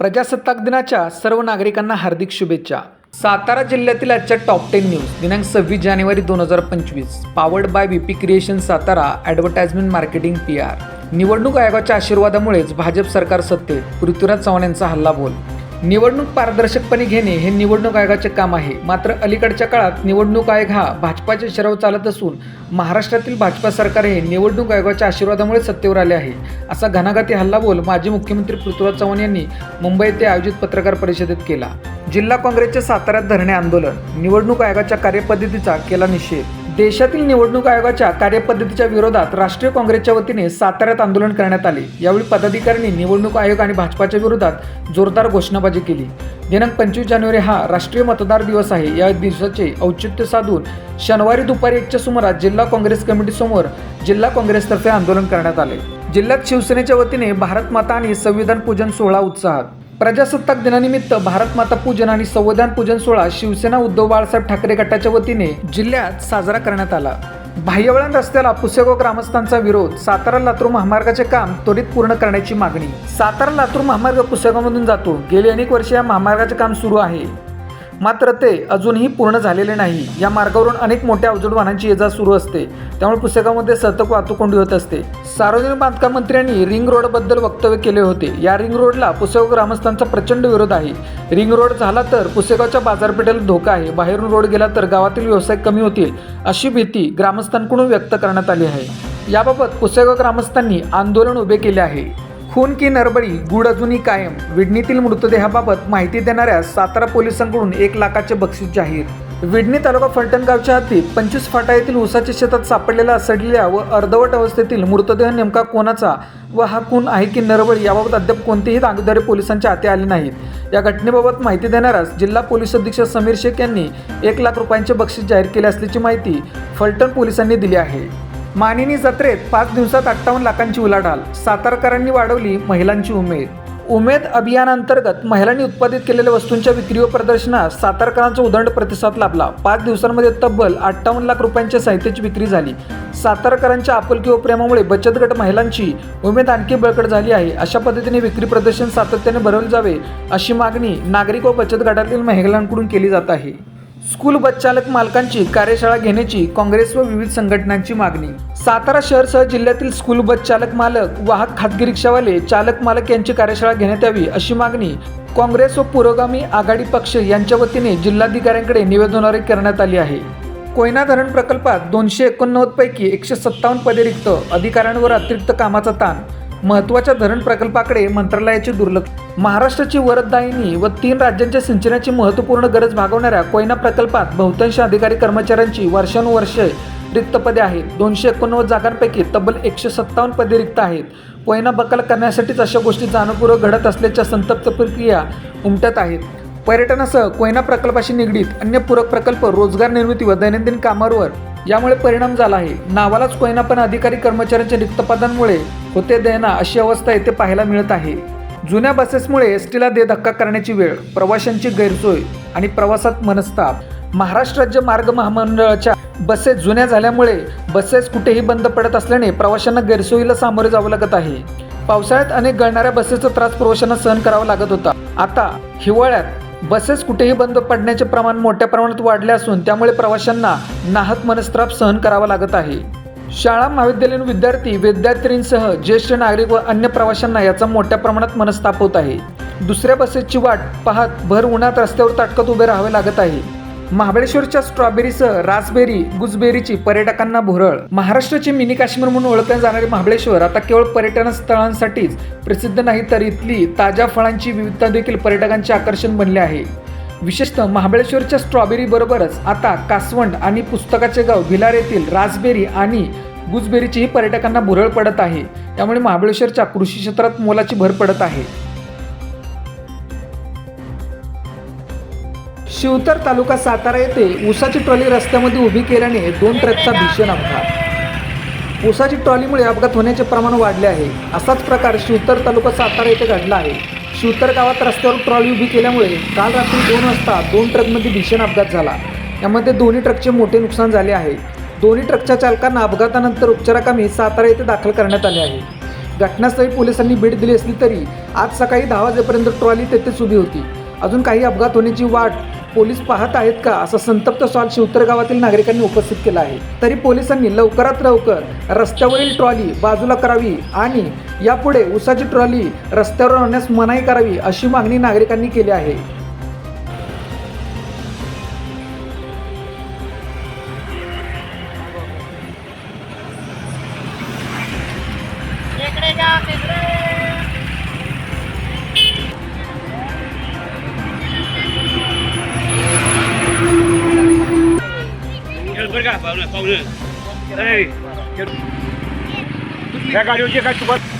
प्रजासत्ताक दिनाच्या सर्व नागरिकांना हार्दिक शुभेच्छा. सातारा जिल्ह्यातील आजच्या टॉप टेन न्यूज दिनांक सव्वीस जानेवारी दोन हजार पंचवीस powered by BP creation Satara advertisement marketing P R निवडणूक आयोगाच्या आशीर्वादामुळेच भाजप सरकार सत्तेत पृथ्वीराज चव्हाण यांचा हल्ला बोल. निवडणूक पारदर्शकपणे घेणे हे निवडणूक आयोगाचे काम आहे. मात्र अलीकडच्या काळात निवडणूक आयोग हा भाजपाचे शरव चालत असून महाराष्ट्रातील भाजपा सरकार हे निवडणूक आयोगाच्या आशीर्वादामुळे सत्तेवर आले आहे. असा घणाघाती हल्लाबोल माजी मुख्यमंत्री पृथ्वीराज चव्हाण यांनी मुंबई येथे आयोजित पत्रकार परिषदेत केला. जिल्हा काँग्रेसचे साताऱ्यात धरणे आंदोलन निवडणूक आयोगाच्या कार्यपद्धतीचा केला निषेध. देशातील निवडणूक आयोगाच्या कार्यपद्धतीच्या विरोधात राष्ट्रीय काँग्रेसच्या वतीने साताऱ्यात आंदोलन करण्यात आले. यावेळी पदाधिकाऱ्यांनी निवडणूक आयोग आणि भाजपाच्या विरोधात जोरदार घोषणाबाजी केली. दिनांक पंचवीस जानेवारी हा राष्ट्रीय मतदार दिवस आहे. या दिवसाचे औचित्य साधून शनिवारी दुपारी एकच्या सुमारास जिल्हा काँग्रेस कमिटीसमोर जिल्हा काँग्रेसतर्फे आंदोलन करण्यात आले. जिल्ह्यात शिवसेनेच्या वतीने भारत माता आणि संविधान पूजन सोहळा उत्साहात. प्रजासत्ताक दिनानिमित्त भारत माता पूजन आणि संविधान पूजन सोहळा शिवसेना उद्धव बाळासाहेब ठाकरे गटाच्या वतीने जिल्ह्यात साजरा करण्यात आला. बाह्यवळण रस्त्याला पुसेगाव ग्रामस्थांचा विरोध सातारा लातूर महामार्गाचे काम त्वरित पूर्ण करण्याची मागणी. सातारा लातूर महामार्ग पुसेगावमधून जातो. गेली अनेक वर्षे या महामार्गाचे काम सुरू आहे. मात्र ते अजूनही पूर्ण झालेले नाही. या मार्गावरून अनेक मोठ्या अवजड वाहनांची ये जा सुरू असते. त्यामुळे पुस्तकामध्ये सतत वाहतूक कोंडी होत असते. सार्वजनिक बांधकाम मंत्र्यांनी रिंग रोडबद्दल वक्तव्य केले होते. या रिंग रोडला पुसेगाव ग्रामस्थांचा प्रचंड विरोध आहे. रिंग रोड झाला तर पुसेगावच्या बाजारपेठेला धोका आहे. बाहेरून रोड गेला तर गावातील व्यवसाय कमी होतील अशी भीती ग्रामस्थांकडून व्यक्त करण्यात आली आहे. याबाबत पुसेगाव ग्रामस्थांनी आंदोलन उभे केले आहे. खून की नरबळी गुड अजूनही कायम. विडणीतील मृतदेहाबाबत माहिती देणाऱ्या सातारा पोलिसांकडून एक लाखाचे बक्षीस जाहीर. विडणी तालुका फलटण गावच्या हद्दीत पंचवीस फाटा येथील ऊसाच्या शेतात सापडलेला सडलेल्या व अर्धवट अवस्थेतील मृतदेह नेमका कोणाचा व हा खून आहे की नरबळी याबाबत अद्याप कोणतीही दागदारी पोलिसांच्या हाती आली नाहीत. या घटनेबाबत माहिती देणाऱ्यास जिल्हा पोलीस अधीक्षक समीर शेख यांनी एक लाख रुपयांचे बक्षीस जाहीर केले असल्याची माहिती फलटण पोलिसांनी दिली आहे. मानिनी जत्रेत पाच दिवसात अठ्ठावन्न लाखांची उलाढाल. सातारकरांनी वाढवली महिलांची उमेद. उमेद अभियानांतर्गत महिलांनी उत्पादित केलेल्या वस्तूंच्या विक्री व प्रदर्शनात सातारकरांचा उदंड प्रतिसाद लाभला. पाच दिवसांमध्ये तब्बल अठ्ठावन्न लाख रुपयांच्या साहित्याची विक्री झाली. सातारकरांच्या आपुलकी व प्रेमामुळे बचत गट महिलांची उमेद आणखी बळकट झाली आहे. अशा पद्धतीने विक्री प्रदर्शन सातत्याने भरवले जावे अशी मागणी नागरिक व बचत गटातील महिलांकडून केली जात आहे. स्कूल बस चालक मालकांची कार्यशाळा घेण्याची काँग्रेस व विविध संघटनांची मागणी. सातारा शहरसह जिल्ह्यातील स्कूल बस चालक मालक वाहक खाजगी रिक्षावाले चालक मालक यांची कार्यशाळा घेण्यात यावी अशी मागणी काँग्रेस व पुरोगामी आघाडी पक्ष यांच्या वतीने जिल्हाधिकाऱ्यांकडे निवेदनाद्वारे करण्यात आली आहे. कोयना धरण प्रकल्पात दोनशे एकोणनव्वद पैकी एकशे सत्तावन्न पदे रिक्त अधिकाऱ्यांवर अतिरिक्त कामाचा ताण महत्त्वाच्या धरण प्रकल्पाकडे मंत्रालयाचे दुर्लक्ष. महाराष्ट्राची वरददायिनी व तीन राज्यांच्या सिंचनाची महत्त्वपूर्ण गरज भागवणाऱ्या कोयना प्रकल्पात बहुतांश अधिकारी कर्मचाऱ्यांची वर्षानुवर्षे रिक्त पदे आहेत. दोनशे एकोणनव्वद जागांपैकी तब्बल एकशे सत्तावन्न पदे रिक्त आहेत. कोयना बकाल करण्यासाठीच अशा गोष्टी जाणपूर्वक घडत असल्याच्या संतप्त प्रक्रिया उमटत आहेत. पर्यटनासह कोयना प्रकल्पाशी निगडीत अन्य पूरक प्रकल्प रोजगार निर्मिती व दैनंदिन कामावर यामुळे परिणाम झाला आहे. नावालाच कोयना पण अधिकारी कर्मचाऱ्यांच्या रिक्त पदांमुळे होते देना अशी अवस्था येथे पाहायला मिळत आहे. जुन्या बसेसमुळे एस टीला दे धक्का करण्याची वेळ प्रवाशांची गैरसोय आणि प्रवासात मनस्ताप. महाराष्ट्र राज्य मार्ग महामंडळाच्या बसेस जुन्या झाल्यामुळे बसेस कुठेही बंद पडत असल्याने प्रवाशांना गैरसोयीला सामोरे जावं लागत आहे. पावसाळ्यात अनेक गळणाऱ्या बसेसचा त्रास प्रवाशांना सहन करावा लागत होता. आता हिवाळ्यात बसेस कुठेही बंद पडण्याचे प्रमाण मोठ्या प्रमाणात वाढले असून त्यामुळे प्रवाशांना नाहक मनस्त्राप सहन करावा लागत आहे. शाळा महाविद्यालयीन विद्यार्थी विद्यार्थिनींसह ज्येष्ठ नागरिक व अन्य प्रवाशांना याचा मोठ्या प्रमाणात मनस्ताप होत आहे. दुसऱ्या बसेसची वाट पाहत भर उन्हात रस्त्यावर ताटकत उभे राहावे लागत आहे. महाबळेश्वरच्या स्ट्रॉबेरीसह रासबेरी गुजबेरीची पर्यटकांना भुरळ. महाराष्ट्राचे मिनी काश्मीर म्हणून ओळखले जाणारे महाबळेश्वर आता केवळ पर्यटन स्थळांसाठीच प्रसिद्ध नाही तर इथली ताज्या फळांची विविधता देखील पर्यटकांचे आकर्षण बनले आहे. विशेषतः महाबळेश्वरच्या स्ट्रॉबेरी बरोबरच आता कासवंड आणि पुस्तकाचे गाव भिलार येथील रासबेरी आणि गुजबेरीचीही पर्यटकांना भुरळ पडत आहे. त्यामुळे महाबळेश्वरच्या कृषी क्षेत्रात मोलाची भर पडत आहे. शिवतर तालुका सातारा येथे ऊसाची ट्रॉली रस्त्यामध्ये उभी केल्याने दोन ट्रकचा भीषण अपघात. ऊसाची ट्रॉलीमुळे अपघात होण्याचे प्रमाण वाढले आहे. असाच प्रकार शिवतर तालुका सातारा येथे घडला आहे. शिवतर गावात रस्त्यावर ट्रॉली उभी केल्यामुळे काल रात्री दोन वाजता दोन ट्रकमध्ये भीषण अपघात झाला. यामध्ये दोन्ही ट्रकचे मोठे नुकसान झाले आहे. दोन्ही ट्रकच्या चालकांना अपघातानंतर उपचाराकामी सातारा येथे दाखल करण्यात आले आहे. घटनास्थळी पोलिसांनी भेट दिली असली तरी आज सकाळी दहा वाजेपर्यंत ट्रॉली तेथेच उभी होती. अजून काही अपघात होण्याची वाट पोलीस पाहत आहेत का? असा संतप्त सवाल शिवतर गावातील नागरिकांनी उपस्थित केला आहे. तरी पोलिसांनी लवकरात लवकर रस्त्यावरील ट्रॉली बाजूला करावी आणि यापुढे उसाची ट्रॉली रस्त्यावर आणण्यास मनाई करावी अशी मागणी नागरिकांनी केली आहे. Ei! ali o dia é que a chuva.